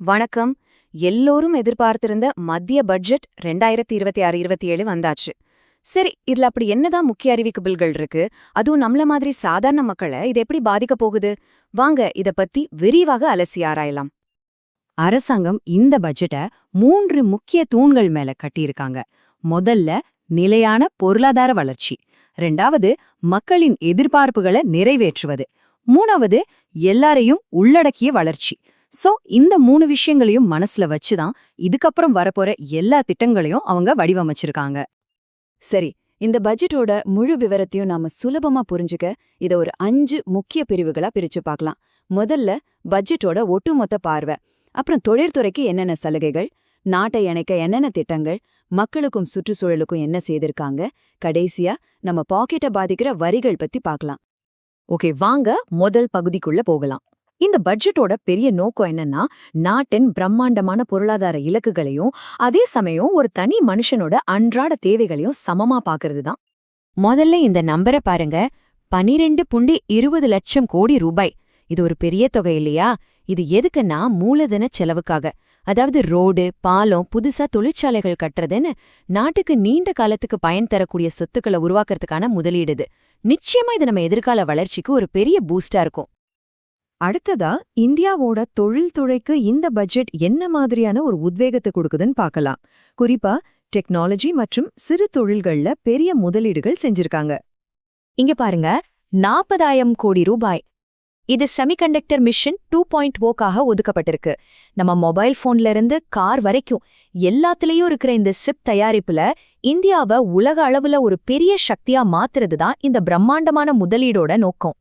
வணக்கம். எல்லோரும் எதிர்பார்த்திருந்த மத்திய பட்ஜெட் ரெண்டாயிரத்தி இருபத்தி ஆறு இருபத்தி ஏழு வந்தாச்சு. சரி இதுல அப்படி என்னதான் முக்கிய அறிவிக்கபில்கள் இருக்கு? அதுவும் நம்மள மாதிரி சாதாரண மக்களை இது எப்படி பாதிக்க போகுது? வாங்க இத பத்தி விரிவாக அலசி ஆராயலாம். அரசாங்கம் இந்த பட்ஜெட்டை மூன்று முக்கிய தூண்கள் மேல கட்டியிருக்காங்க. முதல்ல நிலையான பொருளாதார வளர்ச்சி. ரெண்டாவது மக்களின் எதிர்பார்ப்புகளை நிறைவேற்றுவது. மூணாவது எல்லாரையும் உள்ளடக்கிய வளர்ச்சி. சோ இந்த மூணு விஷயங்களையும் மனசுல வச்சுதான் இதுக்கப்புறம் வரப்போற எல்லா திட்டங்களையும் அவங்க வடிவமைச்சிருக்காங்க. சரி இந்த பட்ஜெட்டோட முழு விவரத்தையும் நாம சுலபமா புரிஞ்சுக்க இத ஒரு அஞ்சு முக்கிய பிரிவுகளா பிரிச்சு பார்க்கலாம். முதல்ல பட்ஜெட்டோட ஒட்டுமொத்த பார்வை. அப்புறம் தொழிற்துறைக்கு என்னென்ன சலுகைகள் நாட்டை இணைக்க என்னென்ன திட்டங்கள் மக்களுக்கும் சுற்றுச்சூழலுக்கும் என்ன செய்திருக்காங்க கடைசியா நம்ம பாக்கெட்டை பாதிக்கிற வரிகள் பத்தி பார்க்கலாம். ஓகே வாங்க முதல் பகுதிக்குள்ள போகலாம். இந்த பட்ஜெட்டோட பெரிய நோக்கம் என்னன்னா நாட்டின் பிரம்மாண்டமான பொருளாதார இலக்குகளையும் அதே சமயம் ஒரு தனி மனுஷனோட அன்றாட தேவைகளையும் சமமா பாக்குறது தான் முதல்ல இந்த நம்பரை பாருங்க. பனிரெண்டு புள்ளி இருபது லட்சம் கோடி ரூபாய். இது ஒரு பெரிய தொகை இல்லையா? இது எதுக்குன்னா மூலதன செலவுக்காக. அதாவது ரோடு பாலம் புதுசா தொழிற்சாலைகள் கட்டுறதுன்னு நாட்டுக்கு நீண்ட காலத்துக்கு பயன் தரக்கூடிய சொத்துக்களை உருவாக்குறதுக்கான முதலீடு இது. நிச்சயமா இது நம்ம எதிர்கால வளர்ச்சிக்கு ஒரு பெரிய பூஸ்டா இருக்கும். அடுத்ததா இந்தியாவோட தொழில்துறைக்கு இந்த பட்ஜெட் என்ன மாதிரியான ஒரு உத்வேகத்தை கொடுக்குதுன்னு பார்க்கலாம். குறிப்பா டெக்னாலஜி மற்றும் சிறு தொழில்கள்ல பெரிய முதலீடுகள் செஞ்சிருக்காங்க. இங்க பாருங்க நாற்பதாயிரம் கோடி ரூபாய். இது செமிகண்டக்டர் மிஷன் டூ பாயிண்ட் ஓக்காக ஒதுக்கப்பட்டிருக்கு. நம்ம மொபைல் ஃபோன்ல இருந்து கார் வரைக்கும் எல்லாத்துலயும் இருக்கிற இந்த சிப் தயாரிப்புல இந்தியாவை உலக அளவுல ஒரு பெரிய சக்தியா மாத்துறது தான் இந்த பிரம்மாண்டமான முதலீடோட நோக்கம்.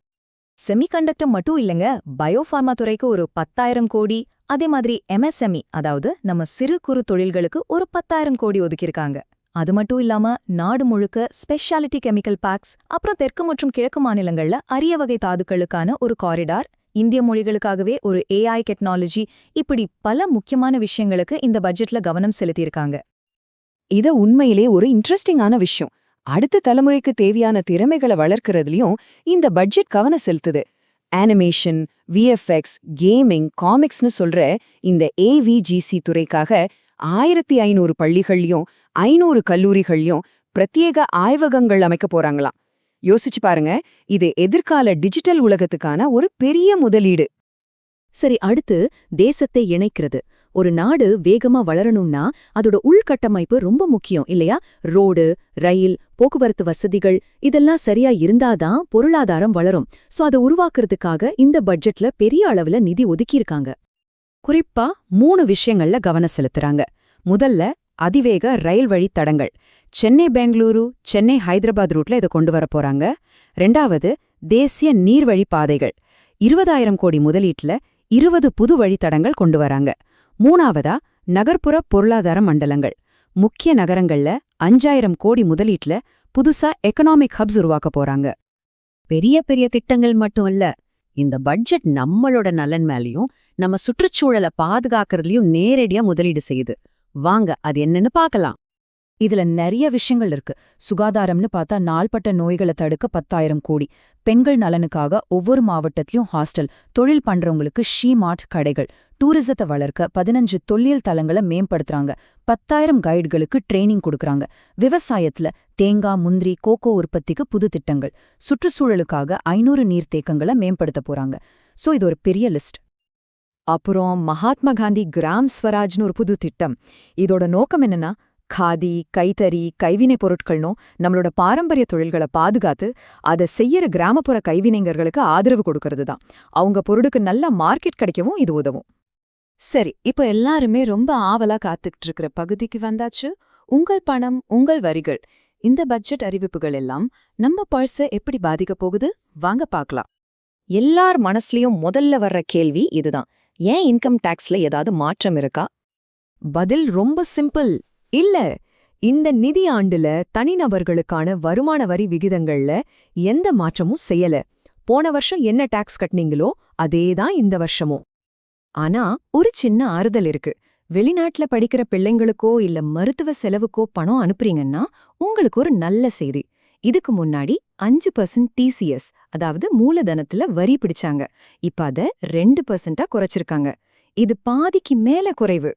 செமிகண்டக்டர் மட்டும் இல்லைங்க பயோஃபார்மா துறைக்கு ஒரு பத்தாயிரம் கோடி அதே மாதிரி எம்எஸ்எம்இ அதாவது நம்ம சிறு குறு தொழில்களுக்கு ஒரு பத்தாயிரம் கோடி ஒதுக்கியிருக்காங்க. அது மட்டும் இல்லாம நாடு முழுக்க ஸ்பெஷாலிட்டி கெமிக்கல் பேக்ஸ் அப்புறம் தெற்கு மற்றும் கிழக்கு மாநிலங்கள்ல அரிய வகை தாதுக்களுக்கான ஒரு காரிடார் இந்திய மொழிகளுக்காகவே ஒரு ஏஐ டெக்னாலஜி இப்படி பல முக்கியமான விஷயங்களுக்கு இந்த பட்ஜெட்ல கவனம் செலுத்தியிருக்காங்க. இது உண்மையிலே ஒரு இன்ட்ரெஸ்டிங்கான விஷயம். அடுத்த தலைமுறைக்கு தேவையான திறமைகளை வளர்க்கறதுலயும் இந்த பட்ஜெட் கவனம் செலுத்துது. அனிமேஷன் விஎஃப்எக்ஸ் கேமிங் காமிக்ஸ்னு சொல்ற இந்த ஏவிஜிசி துறைக்காக ஆயிரத்தி ஐநூறு பள்ளிகள்லயும் ஐநூறு கல்லூரிகள்லயும் பிரத்யேக ஆய்வகங்கள் அமைக்க போறாங்களாம். யோசிச்சு பாருங்க இது எதிர்கால டிஜிட்டல் உலகத்துக்கான ஒரு பெரிய முதலீடு. சரி அடுத்து தேசத்தை இணைக்கிறது. ஒரு நாடு வேகமா வளரணும்னா அதோட உள்கட்டமைப்பு ரொம்ப முக்கியம் இல்லையா? ரோடு ரயில் போக்குவரத்து வசதிகள் இதெல்லாம் சரியா இருந்தாதான் பொருளாதாரம் வளரும். சோ அதை உருவாக்குறதுக்காக இந்த பட்ஜெட்ல பெரிய அளவுல நிதி ஒதுக்கியிருக்காங்க. குறிப்பா மூணு விஷயங்கள்ல கவனம் செலுத்துறாங்க. முதல்ல அதிவேக ரயில் வழி தடங்கள். சென்னை பெங்களூரு சென்னை ஹைதராபாத் ரூட்ல இதை கொண்டு வர போறாங்க. ரெண்டாவது தேசிய நீர்வழி பாதைகள். இருபதாயிரம் கோடி முதலீட்டுல இருபது புது வழித்தடங்கள் கொண்டு வராங்க. மூணாவதா நகர்ப்புற பொருளாதார மண்டலங்கள். முக்கிய நகரங்கள்ல அஞ்சாயிரம் கோடி முதலீட்டுல புதுசா எக்கனாமிக் ஹப்ஸ் உருவாக்க போறாங்க. பெரிய பெரிய திட்டங்கள் மட்டும் இல்ல இந்த பட்ஜெட் நம்மளோட நலன் மேலயும் நம்ம சுற்றுச்சூழலை பாதுகாக்கிறதுலயும் நேரடியா முதலீடு செய்யுது. வாங்க அது என்னன்னு பார்க்கலாம். இதுல நிறைய விஷயங்கள் இருக்கு. சுகாதாரம்னு பார்த்தா நாள்பட்ட நோய்களை தடுக்க பத்தாயிரம் கோடி. பெண்கள் நலனுக்காக ஒவ்வொரு மாவட்டத்திலும் ஹாஸ்டல் தொழில் பண்றவங்களுக்கு ஷீ மார்ட் கடைகள். டூரிசத்தை வளர்க்க பதினஞ்சு தொல்லியல் தலங்களை மேம்படுத்துறாங்க. பத்தாயிரம் கைடுகளுக்கு ட்ரைனிங் கொடுக்கறாங்க. விவசாயத்துல தேங்காய் முந்திரி கோகோ உற்பத்திக்கு புது திட்டங்கள். சுற்றுச்சூழலுக்காக ஐநூறு நீர்த்தேக்கங்களை மேம்படுத்த போறாங்க. சோ இது ஒரு பெரிய லிஸ்ட் அப்புறம் மகாத்மா காந்தி கிராம் ஸ்வராஜ்னு ஒரு புது திட்டம். இதோட நோக்கம் என்னன்னா காதி கைத்தறி கைவினைப் பொருட்கள்னும் நம்மளோட பாரம்பரிய தொழில்களை பாதுகாத்து அதை செய்யற கிராமப்புற கைவினைஞர்களுக்கு ஆதரவு கொடுக்கறது தான் அவங்க பொருளுக்கு நல்ல மார்க்கெட் கிடைக்கவும் இது உதவும். சரி இப்ப எல்லாருமே ரொம்ப ஆவலா காத்துக்கிட்டு இருக்கிற பகுதிக்கு வந்தாச்சு. உங்கள் பணம் உங்கள் வரிகள் இந்த பட்ஜெட் அறிவிப்புகள் எல்லாம் நம்ம பர்ஸ எப்படி பாதிக்க போகுது? வாங்க பார்க்கலாம். எல்லார் மனசுலயும் முதல்ல வர்ற கேள்வி இதுதான். ஏன் இன்கம் டாக்ஸ்ல ஏதாவது மாற்றம் இருக்கா? பதில் ரொம்ப சிம்பிள் இல்ல இந்த நிதி ஆண்டுல தனிநபர்களுக்கான வருமான வரி விகிதங்கள்ல எந்த மாற்றமும் செய்யல. போன வருஷம் என்ன டாக்ஸ் கட்டினீங்களோ அதேதான் இந்த வருஷமும். ஆனா ஒரு சின்ன ஆறுதல் இருக்கு. வெளிநாட்டுல படிக்கிற பிள்ளைங்களுக்கோ இல்ல மருத்துவ செலவுக்கோ பணம் அனுப்புறீங்கன்னா உங்களுக்கு ஒரு நல்ல செய்தி. இதுக்கு முன்னாடி அஞ்சு பர்சன்ட் டிசிஎஸ் அதாவது மூலதனத்துல வரி பிடிச்சாங்க. இப்ப அத ரெண்டு பர்சன்டா குறைச்சிருக்காங்க. இது பாதிக்கு மேல குறைவு.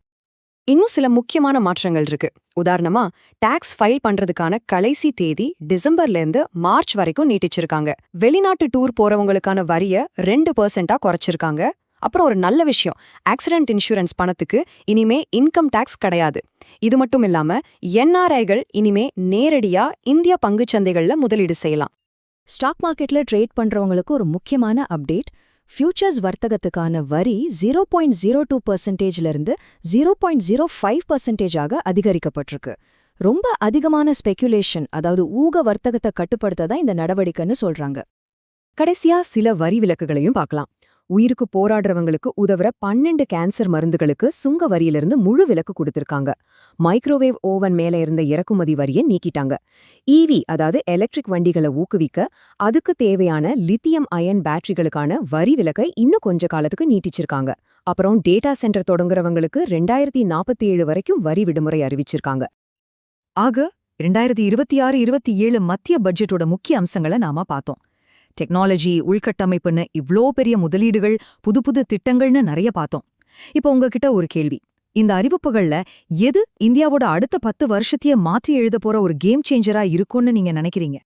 இன்னும் சில முக்கியமான மாற்றங்கள் இருக்கு. உதாரணமா டாக்ஸ் ஃபைல் பண்றதுக்கான கடைசி தேதி டிசம்பர்ல இருந்து மார்ச் வரைக்கும் நீட்டிச்சிருக்காங்க. வெளிநாட்டு டூர் போறவங்களுக்கான வரிய ரெண்டு பர்சன்டா குறைச்சிருக்காங்க. அப்புறம் ஒரு நல்ல விஷயம் ஆக்சிடென்ட் இன்சூரன்ஸ் பணத்துக்கு இனிமே இன்கம் டாக்ஸ் கிடையாது. இது மட்டும் இல்லாம என்ஆர்ஐகள் இனிமே நேரடியா இந்திய பங்குச் சந்தைகள்ல முதலீடு செய்யலாம். ஸ்டாக் மார்க்கெட்ல ட்ரேட் பண்றவங்களுக்கு ஒரு முக்கியமான அப்டேட் ஃபியூச்சர்ஸ் வர்த்தகத்துக்கான வரி ஜீரோ பாயிண்ட் ஜீரோ டூ பர்சன்டேஜ்ல இருந்து ஜீரோ பாயிண்ட் ஜீரோ ஃபைவ் பர்சன்டேஜாக அதிகரிக்கப்பட்டிருக்கு. ரொம்ப அதிகமான ஸ்பெக்குலேஷன் அதாவது ஊக வர்த்தகத்தை கட்டுப்படுத்த தான் இந்த நடவடிக்கைன்னு சொல்றாங்க. கடைசியா சில வரி விலக்குகளையும் பார்க்கலாம். உயிருக்கு போராடுறவங்களுக்கு உதவுற பன்னெண்டு கேன்சர் மருந்துகளுக்கு சுங்க வரியிலிருந்து முழு விலக்கு கொடுத்திருக்காங்க. மைக்ரோவேவ் ஓவன் மேல இருந்த இறக்குமதி வரியை நீக்கிட்டாங்க. ஈவி அதாவது எலக்ட்ரிக் வண்டிகளை ஊக்குவிக்க அதுக்கு தேவையான லித்தியம் அயன் பேட்டரிகளுக்கான வரி விலக்கை இன்னும் கொஞ்ச காலத்துக்கு நீட்டிச்சிருக்காங்க. அப்புறம் டேட்டா சென்டர் தொடங்குறவங்களுக்கு ரெண்டாயிரத்தி நாற்பத்தி ஏழு வரைக்கும் வரி விடுமுறை அறிவிச்சிருக்காங்க. ஆக ரெண்டாயிரத்தி இருபத்தி ஆறு இருபத்தி ஏழு மத்திய பட்ஜெட்டோட முக்கிய அம்சங்களை நாம பார்த்தோம். டெக்னாலஜி உள்கட்டமைப்புன்னு இவ்ளோ பெரிய முதலீடுகள் புது புது திட்டங்கள்னு நிறைய பார்த்தோம். இப்போ உங்ககிட்ட ஒரு கேள்வி. இந்த அறிவிப்புகள்ல எது இந்தியாவோட அடுத்த பத்து வருஷத்தையே மாற்றி எழுத போற ஒரு கேம் சேஞ்சரா இருக்கும்னு நீங்க நினைக்கிறீங்க?